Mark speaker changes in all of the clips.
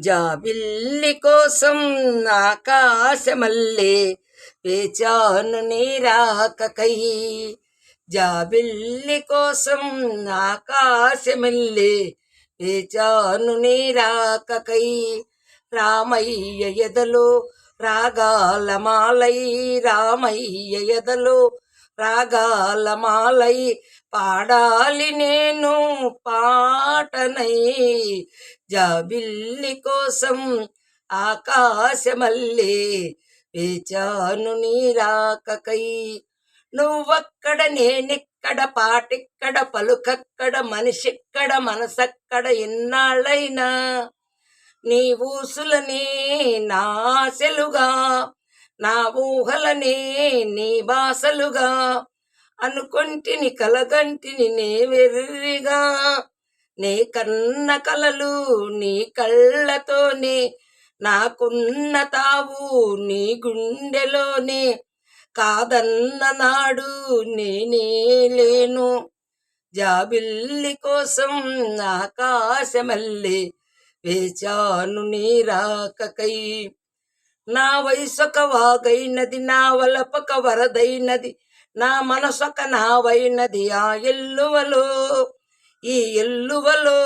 Speaker 1: జాబిల్లి కోసం ఆకాశమల్లే వేచాను నీరాకకై జాబిల్లి కోసం ఆకాశమల్లే వేచాను నీరాకకై రామయ్య ఎదలో రాగాలమాలై రామయ్య ఎదలో రాగాలమాలై పాడాలి నేను పాటనై. జాబిల్లి కోసం ఆకాశమల్లే వేచాను నీరాకకై. నువ్వక్కడ నేనిక్కడ పాటిక్కడ పలుకక్కడ మనిషిక్కడ మనసక్కడ ఎన్నాళ్ళైనా. నీ ఊసులనే నాశలుగా నా ఊహలనే నీ బాసలుగా అనుకొంటిని కలగంటిని నే వెర్రిగా. నీ కన్న కలలు నీ కళ్ళతోనే నాకున్న తావు నీ గుండెలోనే. కాదన్న నాడు నేనే లేను జాబిల్లి కోసం ఆకాశమల్లి వేచాను నీ రాకకై. నా వయసొక వాగైనది నా వలపక వరదైనది నా మనసొక నావైనది ఆ ఎల్లువలో ఈ ఎల్లువలో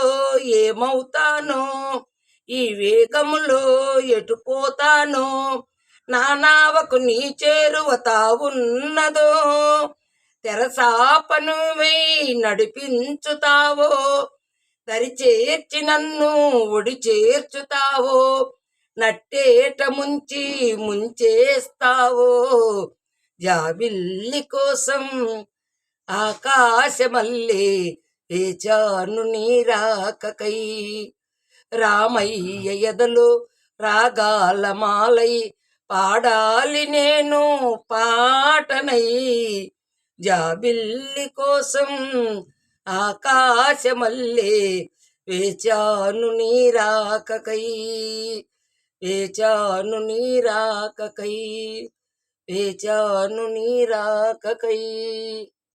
Speaker 1: ఏమవుతానో ఈ వేగములో ఎటుపోతానో నా నావకు నీ చేరువతా ఉన్నదో తెరసాపను నడిపించుతావో దరిచేర్చి నన్ను ఒడి చేర్చుతావో నట్టేట ముంచి ముంచేస్తావో? జాబిల్లి కోసం ఆకాశమల్లే వేచాను నీరాకకై రామయ్య ఎదలో రాగాల మాలై పాడాలి నేను పాటనై. జాబిల్లి కోసం ఆకాశమల్లే వేచాను నీరాకకై వేచాను నీరాకకై వేచాను నీరాకకై